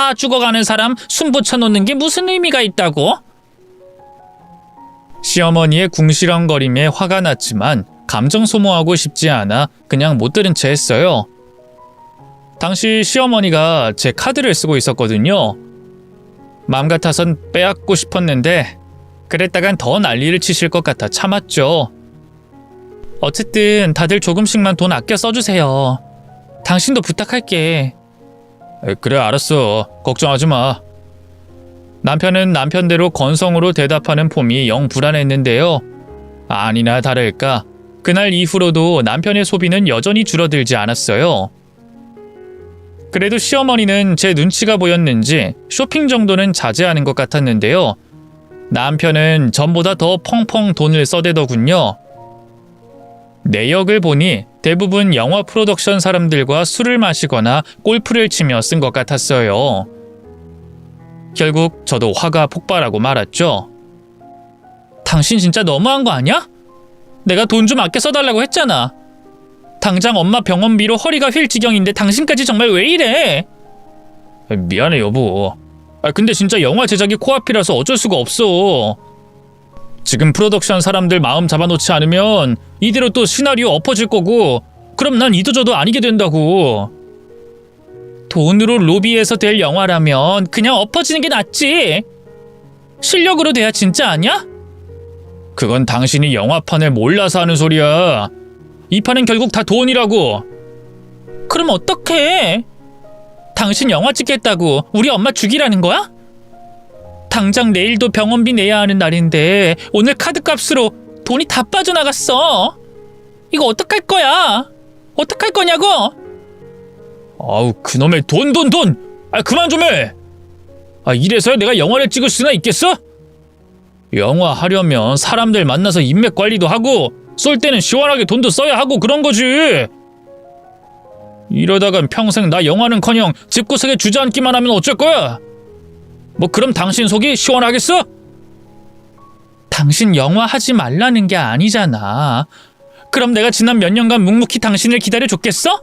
다 죽어가는 사람 숨 붙여놓는 게 무슨 의미가 있다고? 시어머니의 궁시렁거림에 화가 났지만 감정 소모하고 싶지 않아 그냥 못 들은 채 했어요. 당시 시어머니가 제 카드를 쓰고 있었거든요. 맘 같아선 빼앗고 싶었는데 그랬다간 더 난리를 치실 것 같아 참았죠. 어쨌든 다들 조금씩만 돈 아껴 써주세요. 당신도 부탁할게. 그래 알았어. 걱정하지 마. 남편은 남편대로 건성으로 대답하는 폼이 영 불안했는데요. 아니나 다를까 그날 이후로도 남편의 소비는 여전히 줄어들지 않았어요. 그래도 시어머니는 제 눈치가 보였는지 쇼핑 정도는 자제하는 것 같았는데요. 남편은 전보다 더 펑펑 돈을 써대더군요. 내역을 보니 대부분 영화 프로덕션 사람들과 술을 마시거나 골프를 치며 쓴 것 같았어요. 결국 저도 화가 폭발하고 말았죠. 당신 진짜 너무한 거 아니야? 내가 돈 좀 아껴 써달라고 했잖아. 당장 엄마 병원비로 허리가 휠 지경인데 당신까지 정말 왜 이래? 미안해 여보. 아 근데 진짜 영화 제작이 코앞이라서 어쩔 수가 없어. 지금 프로덕션 사람들 마음 잡아놓지 않으면 이대로 또 시나리오 엎어질 거고 그럼 난 이도저도 아니게 된다고. 돈으로 로비해서 될 영화라면 그냥 엎어지는 게 낫지. 실력으로 돼야 진짜 아니야? 그건 당신이 영화판을 몰라서 하는 소리야. 이 판은 결국 다 돈이라고. 그럼 어떡해? 당신 영화 찍겠다고 우리 엄마 죽이라는 거야? 당장 내일도 병원비 내야 하는 날인데 오늘 카드값으로 돈이 다 빠져나갔어. 이거 어떡할 거야? 어떡할 거냐고? 아우 그놈의 돈 돈 돈! 아 그만 좀 해! 아 이래서야 내가 영화를 찍을 수나 있겠어? 영화 하려면 사람들 만나서 인맥 관리도 하고 쏠 때는 시원하게 돈도 써야 하고 그런 거지. 이러다간 평생 나 영화는커녕 집구석에 주저앉기만 하면 어쩔 거야? 뭐 그럼 당신 속이 시원하겠어? 당신 영화 하지 말라는 게 아니잖아. 그럼 내가 지난 몇 년간 묵묵히 당신을 기다려 줬겠어?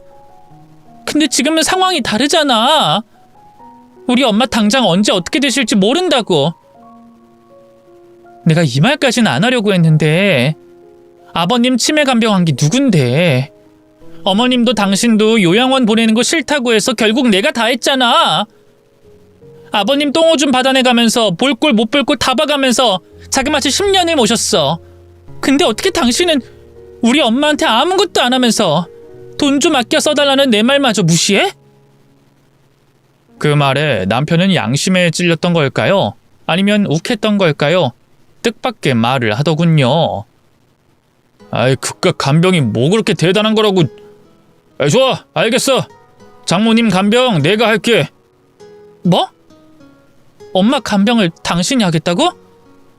근데 지금은 상황이 다르잖아. 우리 엄마 당장 언제 어떻게 되실지 모른다고. 내가 이 말까지는 안 하려고 했는데 아버님 치매 간병한 게 누군데? 어머님도 당신도 요양원 보내는 거 싫다고 해서 결국 내가 다 했잖아. 아버님 똥오줌 받아내가면서 볼 꼴 못 볼 꼴 다 봐가면서 자그마치 10년을 모셨어. 근데 어떻게 당신은 우리 엄마한테 아무것도 안 하면서 돈 좀 아껴 써달라는 내 말마저 무시해? 그 말에 남편은 양심에 찔렸던 걸까요? 아니면 욱했던 걸까요? 뜻밖의 말을 하더군요. 아이 그깟 간병이 뭐 그렇게 대단한 거라고. 아이, 좋아 알겠어. 장모님 간병 내가 할게. 뭐? 엄마 간병을 당신이 하겠다고?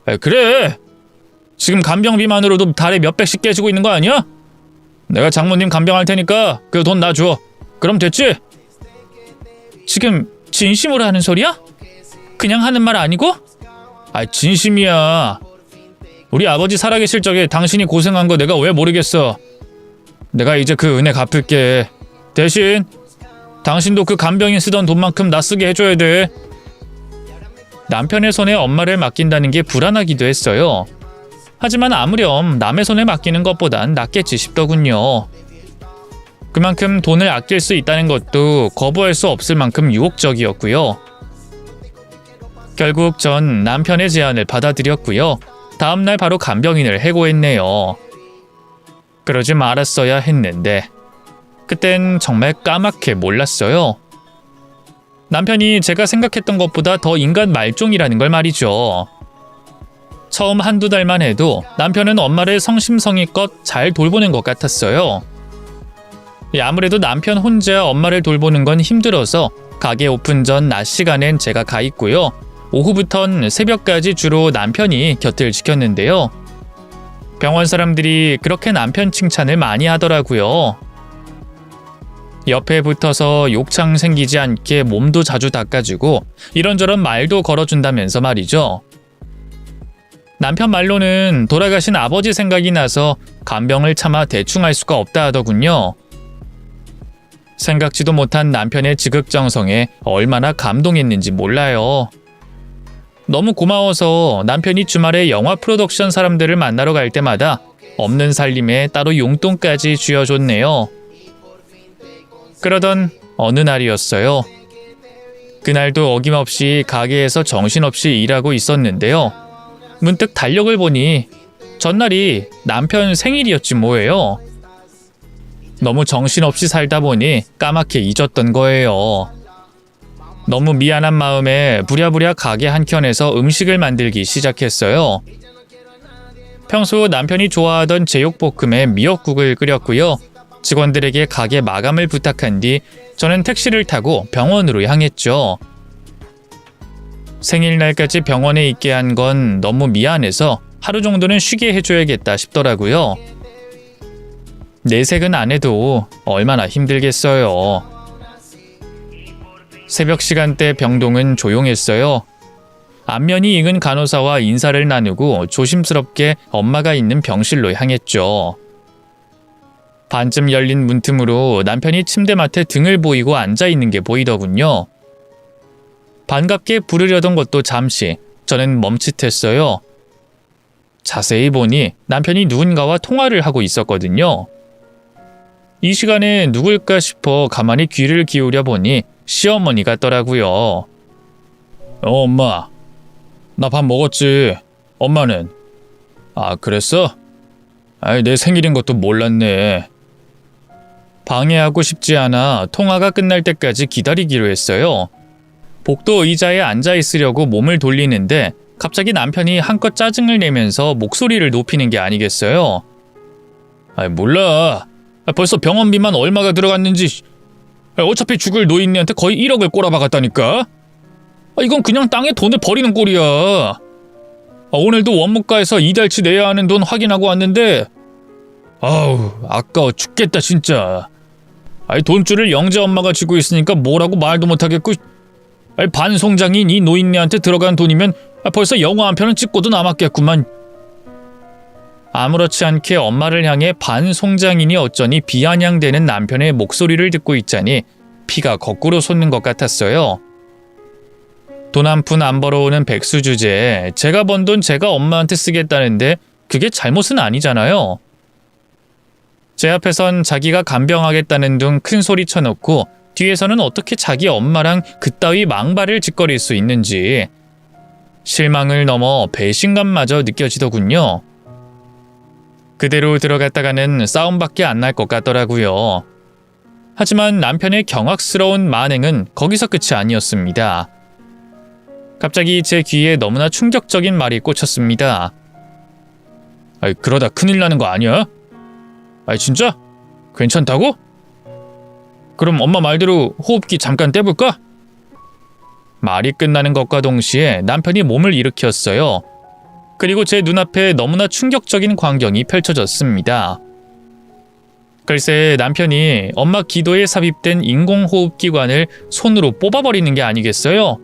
아이, 그래. 지금 간병비만으로도 달에 몇 백씩 깨지고 있는 거 아니야? 내가 장모님 간병할 테니까 그 돈 나 줘. 그럼 됐지? 지금 진심으로 하는 소리야? 그냥 하는 말 아니고? 아 진심이야. 우리 아버지 살아계실 적에 당신이 고생한 거 내가 왜 모르겠어. 내가 이제 그 은혜 갚을게. 대신 당신도 그 간병인 쓰던 돈만큼 나 쓰게 해줘야 돼. 남편의 손에 엄마를 맡긴다는 게 불안하기도 했어요. 하지만 아무렴 남의 손에 맡기는 것보단 낫겠지 싶더군요. 그만큼 돈을 아낄 수 있다는 것도 거부할 수 없을 만큼 유혹적이었고요. 결국 전 남편의 제안을 받아들였고요. 다음날 바로 간병인을 해고했네요. 그러지 말았어야 했는데 그땐 정말 까맣게 몰랐어요. 남편이 제가 생각했던 것보다 더 인간 말종이라는 걸 말이죠. 처음 한두 달만 해도 남편은 엄마를 성심성의껏 잘 돌보는 것 같았어요. 예, 아무래도 남편 혼자 엄마를 돌보는 건 힘들어서 가게 오픈 전 낮 시간엔 제가 가 있고요. 오후부턴 새벽까지 주로 남편이 곁을 지켰는데요. 병원 사람들이 그렇게 남편 칭찬을 많이 하더라고요. 옆에 붙어서 욕창 생기지 않게 몸도 자주 닦아주고 이런저런 말도 걸어준다면서 말이죠. 남편 말로는 돌아가신 아버지 생각이 나서 간병을 참아 대충 할 수가 없다 하더군요. 생각지도 못한 남편의 지극정성에 얼마나 감동했는지 몰라요. 너무 고마워서 남편이 주말에 영화 프로덕션 사람들을 만나러 갈 때마다 없는 살림에 따로 용돈까지 쥐어줬네요. 그러던 어느 날이었어요. 그날도 어김없이 가게에서 정신없이 일하고 있었는데요. 문득 달력을 보니 전날이 남편 생일이었지 뭐예요. 너무 정신없이 살다 보니 까맣게 잊었던 거예요. 너무 미안한 마음에 부랴부랴 가게 한켠에서 음식을 만들기 시작했어요. 평소 남편이 좋아하던 제육볶음에 미역국을 끓였고요. 직원들에게 가게 마감을 부탁한 뒤 저는 택시를 타고 병원으로 향했죠. 생일날까지 병원에 있게 한 건 너무 미안해서 하루 정도는 쉬게 해줘야겠다 싶더라고요. 내색은 안 해도 얼마나 힘들겠어요. 새벽 시간대 병동은 조용했어요. 안면이 익은 간호사와 인사를 나누고 조심스럽게 엄마가 있는 병실로 향했죠. 반쯤 열린 문틈으로 남편이 침대맡에 등을 보이고 앉아 있는 게 보이더군요. 반갑게 부르려던 것도 잠시 저는 멈칫했어요. 자세히 보니 남편이 누군가와 통화를 하고 있었거든요. 이 시간에 누굴까 싶어 가만히 귀를 기울여 보니 시어머니 같더라고요. 어, 엄마. 나 밥 먹었지. 엄마는? 아, 그랬어? 아이, 내 생일인 것도 몰랐네. 방해하고 싶지 않아 통화가 끝날 때까지 기다리기로 했어요. 복도 의자에 앉아 있으려고 몸을 돌리는데 갑자기 남편이 한껏 짜증을 내면서 목소리를 높이는 게 아니겠어요? 아, 몰라. 아, 벌써 병원비만 얼마가 들어갔는지 아, 어차피 죽을 노인네한테 거의 1억을 꼬라박았다니까. 아, 이건 그냥 땅에 돈을 버리는 꼴이야. 아, 오늘도 원무과에서 이달치 내야 하는 돈 확인하고 왔는데 아우 아까워 죽겠다 진짜. 아이 돈줄을 영재 엄마가 쥐고 있으니까 뭐라고 말도 못하겠고 아이 반송장인 이 노인네한테 들어간 돈이면 아, 벌써 영화 한 편은 찍고도 남았겠구만. 아무렇지 않게 엄마를 향해 반송장인이 어쩌니 비아냥대는 남편의 목소리를 듣고 있자니 피가 거꾸로 솟는 것 같았어요. 돈 한 푼 안 벌어오는 백수 주제에 제가 번 돈 제가 엄마한테 쓰겠다는데 그게 잘못은 아니잖아요. 제 앞에선 자기가 간병하겠다는 둥 큰 소리 쳐놓고 뒤에서는 어떻게 자기 엄마랑 그따위 망발을 짓거릴 수 있는지 실망을 넘어 배신감마저 느껴지더군요. 그대로 들어갔다가는 싸움밖에 안 날 것 같더라고요. 하지만 남편의 경악스러운 만행은 거기서 끝이 아니었습니다. 갑자기 제 귀에 너무나 충격적인 말이 꽂혔습니다. 그러다 큰일 나는 거 아니야? 아이, 진짜? 괜찮다고? 그럼 엄마 말대로 호흡기 잠깐 떼볼까? 말이 끝나는 것과 동시에 남편이 몸을 일으켰어요. 그리고 제 눈앞에 너무나 충격적인 광경이 펼쳐졌습니다. 글쎄 남편이 엄마 기도에 삽입된 인공호흡기관을 손으로 뽑아버리는 게 아니겠어요?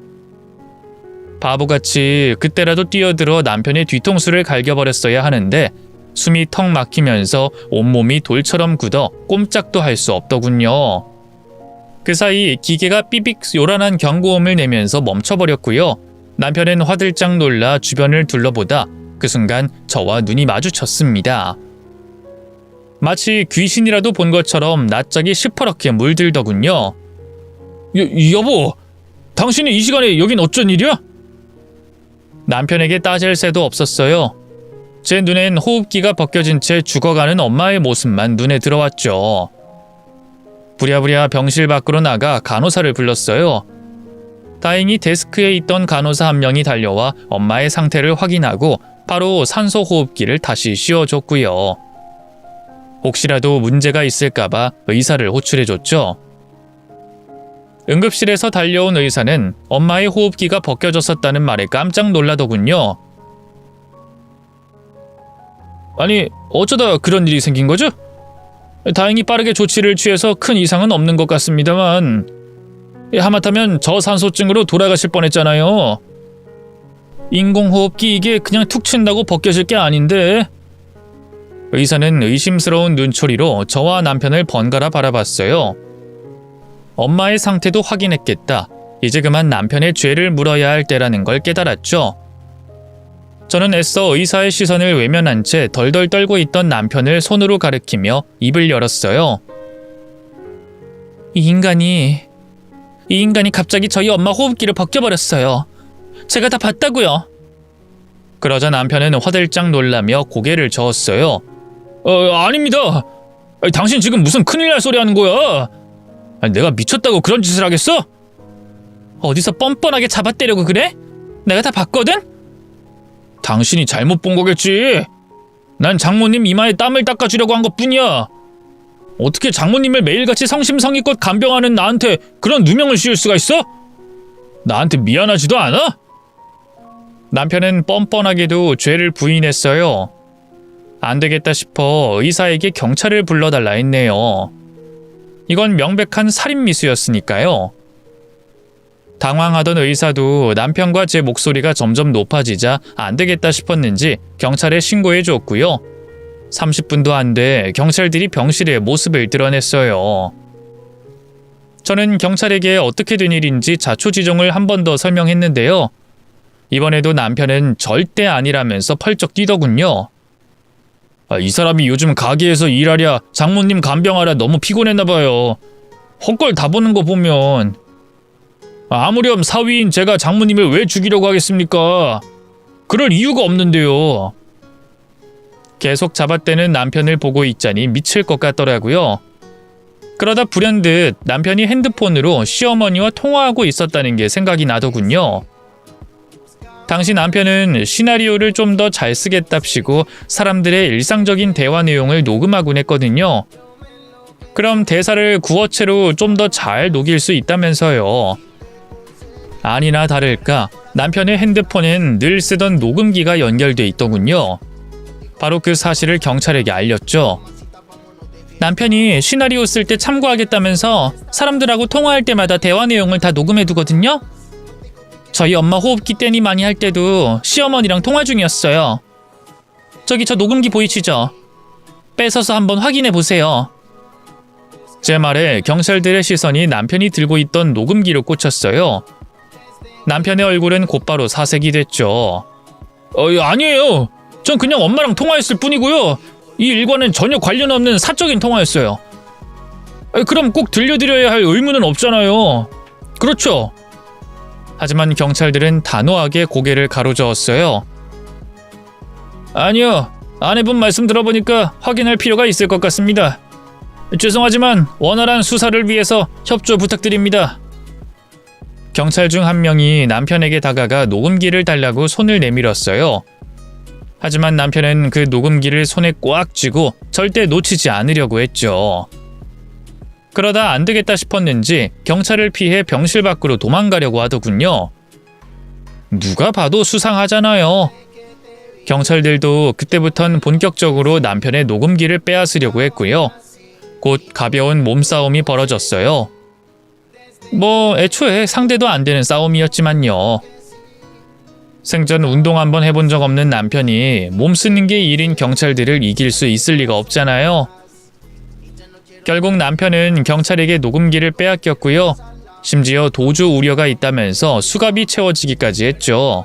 바보같이 그때라도 뛰어들어 남편의 뒤통수를 갈겨버렸어야 하는데 숨이 턱 막히면서 온몸이 돌처럼 굳어 꼼짝도 할 수 없더군요. 그 사이 기계가 삐빅 요란한 경고음을 내면서 멈춰버렸고요. 남편은 화들짝 놀라 주변을 둘러보다 그 순간 저와 눈이 마주쳤습니다. 마치 귀신이라도 본 것처럼 낯짝이 시퍼렇게 물들더군요. 여, 여보, 당신이 이 시간에 여긴 어쩐 일이야? 남편에게 따질 새도 없었어요. 제 눈엔 호흡기가 벗겨진 채 죽어가는 엄마의 모습만 눈에 들어왔죠. 부랴부랴 병실 밖으로 나가 간호사를 불렀어요. 다행히 데스크에 있던 간호사 한 명이 달려와 엄마의 상태를 확인하고 바로 산소 호흡기를 다시 씌워줬고요. 혹시라도 문제가 있을까봐 의사를 호출해줬죠. 응급실에서 달려온 의사는 엄마의 호흡기가 벗겨졌었다는 말에 깜짝 놀라더군요. 아니, 어쩌다 그런 일이 생긴 거죠? 다행히 빠르게 조치를 취해서 큰 이상은 없는 것 같습니다만 하마터면 저산소증으로 돌아가실 뻔했잖아요. 인공호흡기 이게 그냥 툭 친다고 벗겨질 게 아닌데 의사는 의심스러운 눈초리로 저와 남편을 번갈아 바라봤어요. 엄마의 상태도 확인했겠다. 이제 그만 남편의 죄를 물어야 할 때라는 걸 깨달았죠. 저는 애써 의사의 시선을 외면한 채 덜덜 떨고 있던 남편을 손으로 가리키며 입을 열었어요. 이 인간이 이 인간이 갑자기 저희 엄마 호흡기를 벗겨버렸어요. 제가 다 봤다고요. 그러자 남편은 화들짝 놀라며 고개를 저었어요. 어, 아닙니다. 아니, 당신 지금 무슨 큰일 날 소리 하는 거야? 아니, 내가 미쳤다고 그런 짓을 하겠어? 어디서 뻔뻔하게 잡아떼려고 그래? 내가 다 봤거든? 당신이 잘못 본 거겠지. 난 장모님 이마에 땀을 닦아주려고 한 것뿐이야. 어떻게 장모님을 매일같이 성심성의껏 간병하는 나한테 그런 누명을 씌울 수가 있어? 나한테 미안하지도 않아? 남편은 뻔뻔하게도 죄를 부인했어요. 안 되겠다 싶어 의사에게 경찰을 불러달라 했네요. 이건 명백한 살인 미수였으니까요. 당황하던 의사도 남편과 제 목소리가 점점 높아지자 안 되겠다 싶었는지 경찰에 신고해 줬고요. 30분도 안 돼 경찰들이 병실에 모습을 드러냈어요. 저는 경찰에게 어떻게 된 일인지 자초지종을 한 번 더 설명했는데요. 이번에도 남편은 절대 아니라면서 펄쩍 뛰더군요. 아, 이 사람이 요즘 가게에서 일하랴 장모님 간병하랴 너무 피곤했나 봐요. 헛걸 다 보는 거 보면 아무렴 사위인 제가 장모님을 왜 죽이려고 하겠습니까? 그럴 이유가 없는데요. 계속 잡아떼는 남편을 보고 있자니 미칠 것 같더라고요. 그러다 불현듯 남편이 핸드폰으로 시어머니와 통화하고 있었다는 게 생각이 나더군요. 당시 남편은 시나리오를 좀 더 잘 쓰겠답시고 사람들의 일상적인 대화 내용을 녹음하곤 했거든요. 그럼 대사를 구어체로 좀 더 잘 녹일 수 있다면서요. 아니나 다를까 남편의 핸드폰엔 늘 쓰던 녹음기가 연결돼 있더군요. 바로 그 사실을 경찰에게 알렸죠. 남편이 시나리오 쓸 때 참고하겠다면서 사람들하고 통화할 때마다 대화 내용을 다 녹음해 두거든요. 저희 엄마 호흡기 떼니 많이 할 때도 시어머니랑 통화 중이었어요. 저기 저 녹음기 보이시죠? 뺏어서 한번 확인해 보세요. 제 말에 경찰들의 시선이 남편이 들고 있던 녹음기로 꽂혔어요. 남편의 얼굴은 곧바로 사색이 됐죠. 어, 아니에요. 전 그냥 엄마랑 통화했을 뿐이고요. 이 일과는 전혀 관련 없는 사적인 통화였어요. 아니, 그럼 꼭 들려드려야 할 의무는 없잖아요. 그렇죠. 하지만 경찰들은 단호하게 고개를 가로저었어요. 아니요. 아내분 말씀 들어보니까 확인할 필요가 있을 것 같습니다. 죄송하지만 원활한 수사를 위해서 협조 부탁드립니다. 경찰 중 한 명이 남편에게 다가가 녹음기를 달라고 손을 내밀었어요. 하지만 남편은 그 녹음기를 손에 꽉 쥐고 절대 놓치지 않으려고 했죠. 그러다 안 되겠다 싶었는지 경찰을 피해 병실 밖으로 도망가려고 하더군요. 누가 봐도 수상하잖아요. 경찰들도 그때부턴 본격적으로 남편의 녹음기를 빼앗으려고 했고요. 곧 가벼운 몸싸움이 벌어졌어요. 뭐 애초에 상대도 안 되는 싸움이었지만요. 생전 운동 한번 해본 적 없는 남편이 몸 쓰는 게 일인 경찰들을 이길 수 있을 리가 없잖아요. 결국 남편은 경찰에게 녹음기를 빼앗겼고요. 심지어 도주 우려가 있다면서 수갑이 채워지기까지 했죠.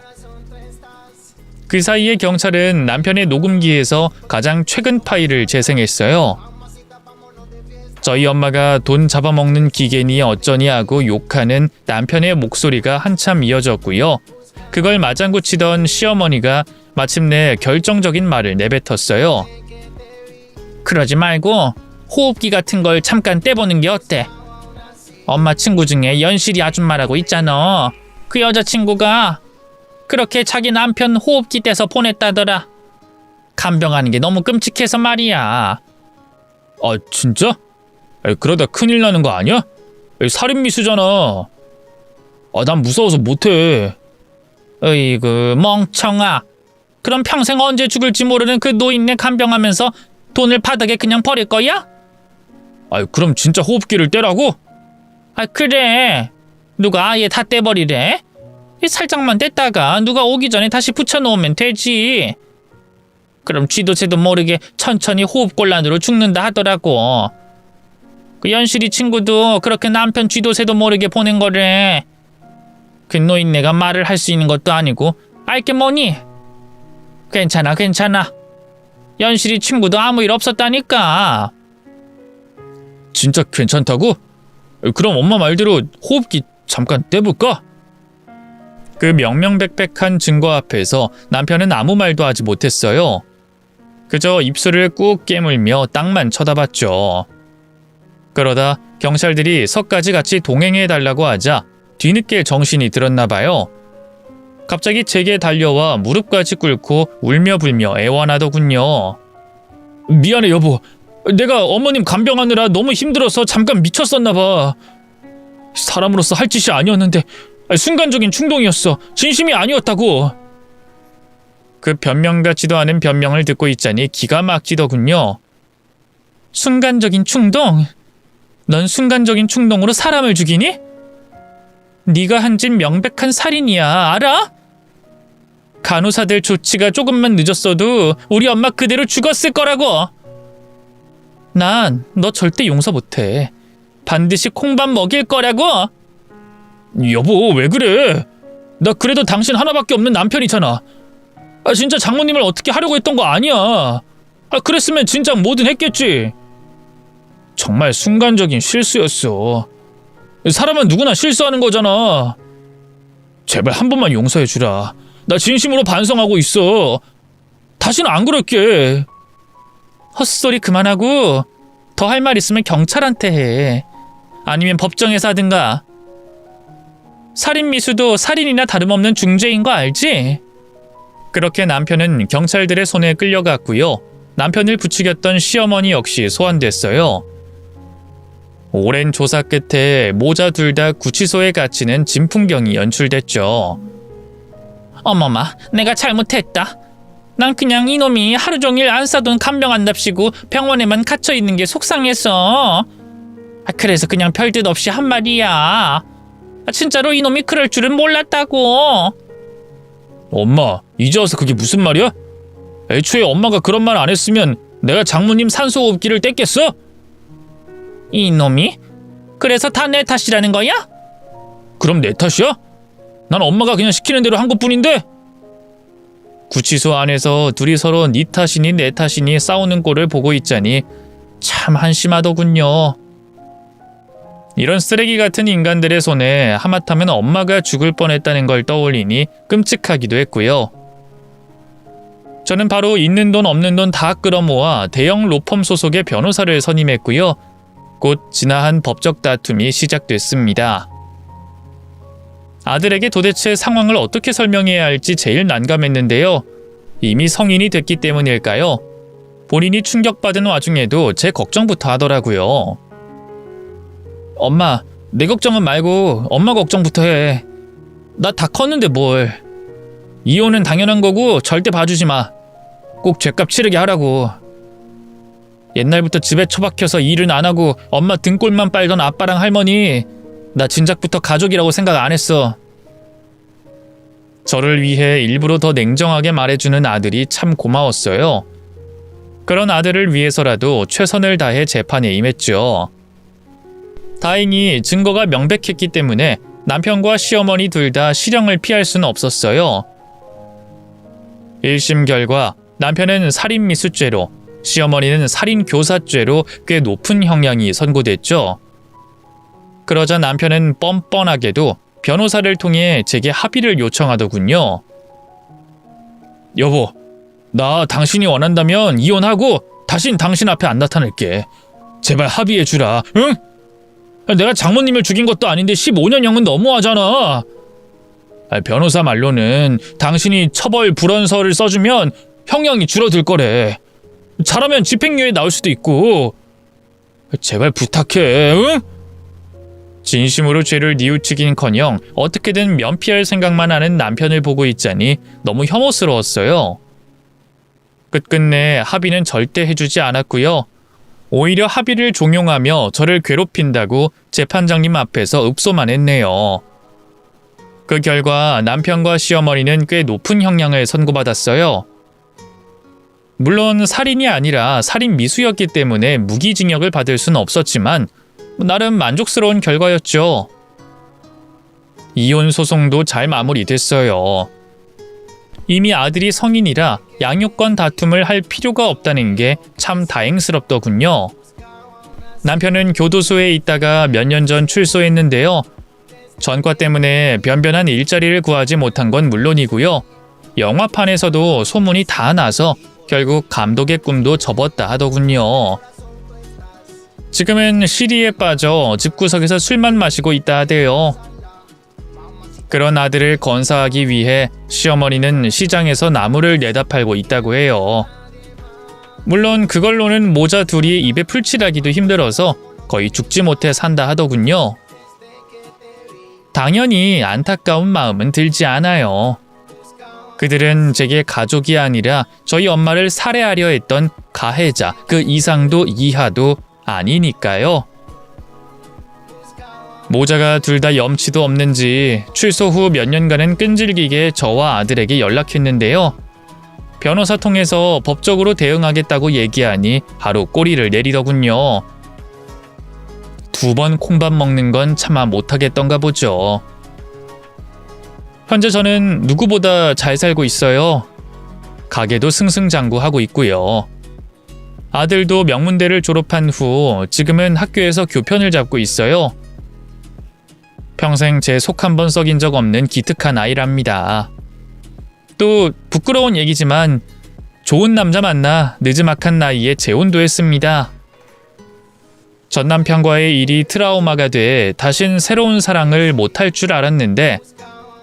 그 사이에 경찰은 남편의 녹음기에서 가장 최근 파일을 재생했어요. 저희 엄마가 돈 잡아먹는 기계니 어쩌니 하고 욕하는 남편의 목소리가 한참 이어졌고요. 그걸 맞장구 치던 시어머니가 마침내 결정적인 말을 내뱉었어요. 그러지 말고 호흡기 같은 걸 잠깐 떼보는 게 어때? 엄마 친구 중에 연실이 아줌마라고 있잖아. 그 여자친구가 그렇게 자기 남편 호흡기 떼서 보냈다더라. 간병하는 게 너무 끔찍해서 말이야. 아 진짜? 에이, 그러다 큰일 나는 거 아니야? 에이, 살인 미수잖아. 아, 난 무서워서 못해. 어이구 멍청아. 그럼 평생 언제 죽을지 모르는 그 노인네 간병하면서 돈을 바닥에 그냥 버릴 거야? 아, 그럼 진짜 호흡기를 떼라고? 아, 그래. 누가 아예 다 떼버리래? 이 살짝만 뗐다가 누가 오기 전에 다시 붙여놓으면 되지. 그럼 쥐도 새도 모르게 천천히 호흡곤란으로 죽는다 하더라고. 그 연실이 친구도 그렇게 남편 쥐도 새도 모르게 보낸 거래. 그 노인네가 말을 할 수 있는 것도 아니고 알게 뭐니? 괜찮아, 괜찮아. 연실이 친구도 아무 일 없었다니까. 진짜 괜찮다고? 그럼 엄마 말대로 호흡기 잠깐 떼볼까? 그 명명백백한 증거 앞에서 남편은 아무 말도 하지 못했어요. 그저 입술을 꾹 깨물며 땅만 쳐다봤죠. 그러다 경찰들이 석까지 같이 동행해 달라고 하자 뒤늦게 정신이 들었나 봐요. 갑자기 제게 달려와 무릎까지 꿇고 울며 불며 애원하더군요. 미안해 여보. 내가 어머님 간병하느라 너무 힘들어서 잠깐 미쳤었나 봐. 사람으로서 할 짓이 아니었는데 순간적인 충동이었어. 진심이 아니었다고. 그 변명 같지도 않은 변명을 듣고 있자니 기가 막히더군요. 순간적인 충동? 넌 순간적인 충동으로 사람을 죽이니? 네가 한 짓 명백한 살인이야. 알아? 간호사들 조치가 조금만 늦었어도 우리 엄마 그대로 죽었을 거라고. 난 너 절대 용서 못해. 반드시 콩밥 먹일 거라고. 여보, 왜 그래? 나 그래도 당신 하나밖에 없는 남편이잖아. 아, 진짜 장모님을 어떻게 하려고 했던 거 아니야. 아, 그랬으면 진작 뭐든 했겠지. 정말 순간적인 실수였어. 사람은 누구나 실수하는 거잖아. 제발 한 번만 용서해 주라. 나 진심으로 반성하고 있어. 다시는 안 그럴게. 헛소리 그만하고 더 할 말 있으면 경찰한테 해. 아니면 법정에서 하든가. 살인 미수도 살인이나 다름없는 중죄인 거 알지? 그렇게 남편은 경찰들의 손에 끌려갔고요. 남편을 부추겼던 시어머니 역시 소환됐어요. 오랜 조사 끝에 모자 둘 다 구치소에 갇히는 진풍경이 연출됐죠. 어머마, 내가 잘못했다. 난 그냥 이놈이 하루 종일 안 싸돈 간병한답시고 병원에만 갇혀 있는 게 속상해서. 아, 그래서 그냥 별뜻 없이 한 말이야. 아, 진짜로 이놈이 그럴 줄은 몰랐다고. 엄마, 이제 와서 그게 무슨 말이야? 애초에 엄마가 그런 말 안 했으면 내가 장모님 산소호흡기를 뗐겠어? 이놈이? 그래서 다 내 탓이라는 거야? 그럼 내 탓이야? 난 엄마가 그냥 시키는 대로 한 것뿐인데? 구치소 안에서 둘이 서로 네 탓이니 내 탓이니 싸우는 꼴을 보고 있자니 참 한심하더군요. 이런 쓰레기 같은 인간들의 손에 하마터면 엄마가 죽을 뻔했다는 걸 떠올리니 끔찍하기도 했고요. 저는 바로 있는 돈 없는 돈 다 끌어모아 대형 로펌 소속의 변호사를 선임했고요. 곧 진화한 법적 다툼이 시작됐습니다. 아들에게 도대체 상황을 어떻게 설명해야 할지 제일 난감했는데요. 이미 성인이 됐기 때문일까요? 본인이 충격받은 와중에도 제 걱정부터 하더라고요. 엄마, 내 걱정은 말고 엄마 걱정부터 해. 나 다 컸는데 뭘. 이혼은 당연한 거고 절대 봐주지 마. 꼭 죗값 치르게 하라고. 옛날부터 집에 처박혀서 일은 안 하고 엄마 등골만 빨던 아빠랑 할머니 나 진작부터 가족이라고 생각 안 했어. 저를 위해 일부러 더 냉정하게 말해주는 아들이 참 고마웠어요. 그런 아들을 위해서라도 최선을 다해 재판에 임했죠. 다행히 증거가 명백했기 때문에 남편과 시어머니 둘 다 실형을 피할 수는 없었어요. 1심 결과 남편은 살인미수죄로 시어머니는 살인교사죄로 꽤 높은 형량이 선고됐죠. 그러자 남편은 뻔뻔하게도 변호사를 통해 제게 합의를 요청하더군요. 여보, 나 당신이 원한다면 이혼하고 다신 당신 앞에 안 나타날게. 제발 합의해 주라, 응? 내가 장모님을 죽인 것도 아닌데 15년형은 너무하잖아. 아, 변호사 말로는 당신이 처벌 불원서를 써주면 형량이 줄어들 거래. 잘하면 집행유예 나올 수도 있고. 제발 부탁해, 응? 진심으로 죄를 뉘우치긴커녕 어떻게든 면피할 생각만 하는 남편을 보고 있자니 너무 혐오스러웠어요. 끝끝내 합의는 절대 해주지 않았고요. 오히려 합의를 종용하며 저를 괴롭힌다고 재판장님 앞에서 읍소만 했네요. 그 결과 남편과 시어머니는 꽤 높은 형량을 선고받았어요. 물론 살인이 아니라 살인 미수였기 때문에 무기징역을 받을 수는 없었지만 나름 만족스러운 결과였죠. 이혼 소송도 잘 마무리됐어요. 이미 아들이 성인이라 양육권 다툼을 할 필요가 없다는 게 참 다행스럽더군요. 남편은 교도소에 있다가 몇 년 전 출소했는데요. 전과 때문에 변변한 일자리를 구하지 못한 건 물론이고요. 영화판에서도 소문이 다 나서 결국 감독의 꿈도 접었다 하더군요. 지금은 시리에 빠져 집구석에서 술만 마시고 있다 하대요. 그런 아들을 건사하기 위해 시어머니는 시장에서 나무를 내다 팔고 있다고 해요. 물론 그걸로는 모자 둘이 입에 풀칠하기도 힘들어서 거의 죽지 못해 산다 하더군요. 당연히 안타까운 마음은 들지 않아요. 그들은 제게 가족이 아니라 저희 엄마를 살해하려 했던 가해자 그 이상도 이하도 아니니까요. 모자가 둘 다 염치도 없는지 출소 후 몇 년간은 끈질기게 저와 아들에게 연락했는데요. 변호사 통해서 법적으로 대응하겠다고 얘기하니 바로 꼬리를 내리더군요. 두 번 콩밥 먹는 건 차마 못하겠던가 보죠. 현재 저는 누구보다 잘 살고 있어요. 가게도 승승장구하고 있고요. 아들도 명문대를 졸업한 후 지금은 학교에서 교편을 잡고 있어요. 평생 제 속 한 번 썩인 적 없는 기특한 아이랍니다. 또 부끄러운 얘기지만 좋은 남자 만나 늦지막한 나이에 재혼도 했습니다. 전 남편과의 일이 트라우마가 돼 다신 새로운 사랑을 못할 줄 알았는데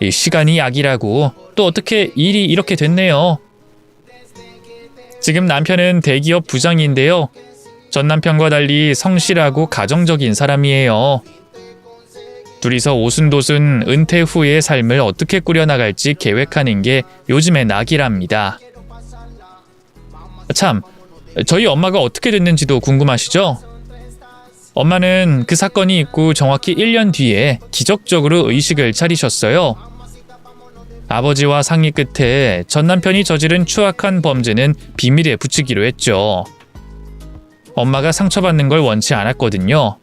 이 시간이 약이라고 또 어떻게 일이 이렇게 됐네요. 지금 남편은 대기업 부장인데요. 전 남편과 달리 성실하고 가정적인 사람이에요. 둘이서 오순도순 은퇴 후의 삶을 어떻게 꾸려나갈지 계획하는 게 요즘의 낙이랍니다. 참, 저희 엄마가 어떻게 됐는지도 궁금하시죠? 엄마는 그 사건이 있고 정확히 1년 뒤에 기적적으로 의식을 차리셨어요. 아버지와 상의 끝에 전 남편이 저지른 추악한 범죄는 비밀에 붙이기로 했죠. 엄마가 상처받는 걸 원치 않았거든요.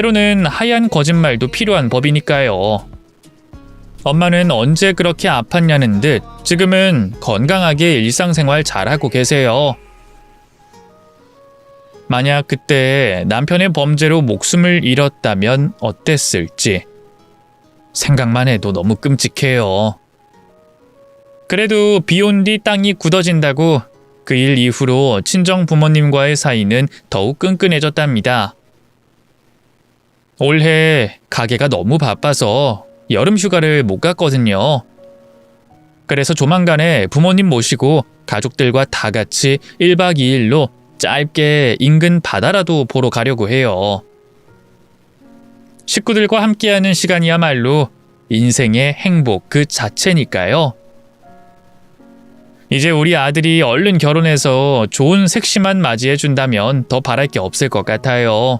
때로는 하얀 거짓말도 필요한 법이니까요. 엄마는 언제 그렇게 아팠냐는 듯 지금은 건강하게 일상생활 잘하고 계세요. 만약 그때 남편의 범죄로 목숨을 잃었다면 어땠을지 생각만 해도 너무 끔찍해요. 그래도 비 온 뒤 땅이 굳어진다고 그 일 이후로 친정 부모님과의 사이는 더욱 끈끈해졌답니다. 올해 가게가 너무 바빠서 여름 휴가를 못 갔거든요. 그래서 조만간에 부모님 모시고 가족들과 다 같이 1박 2일로 짧게 인근 바다라도 보러 가려고 해요. 식구들과 함께하는 시간이야말로 인생의 행복 그 자체니까요. 이제 우리 아들이 얼른 결혼해서 좋은 색시만 맞이해 준다면 더 바랄 게 없을 것 같아요.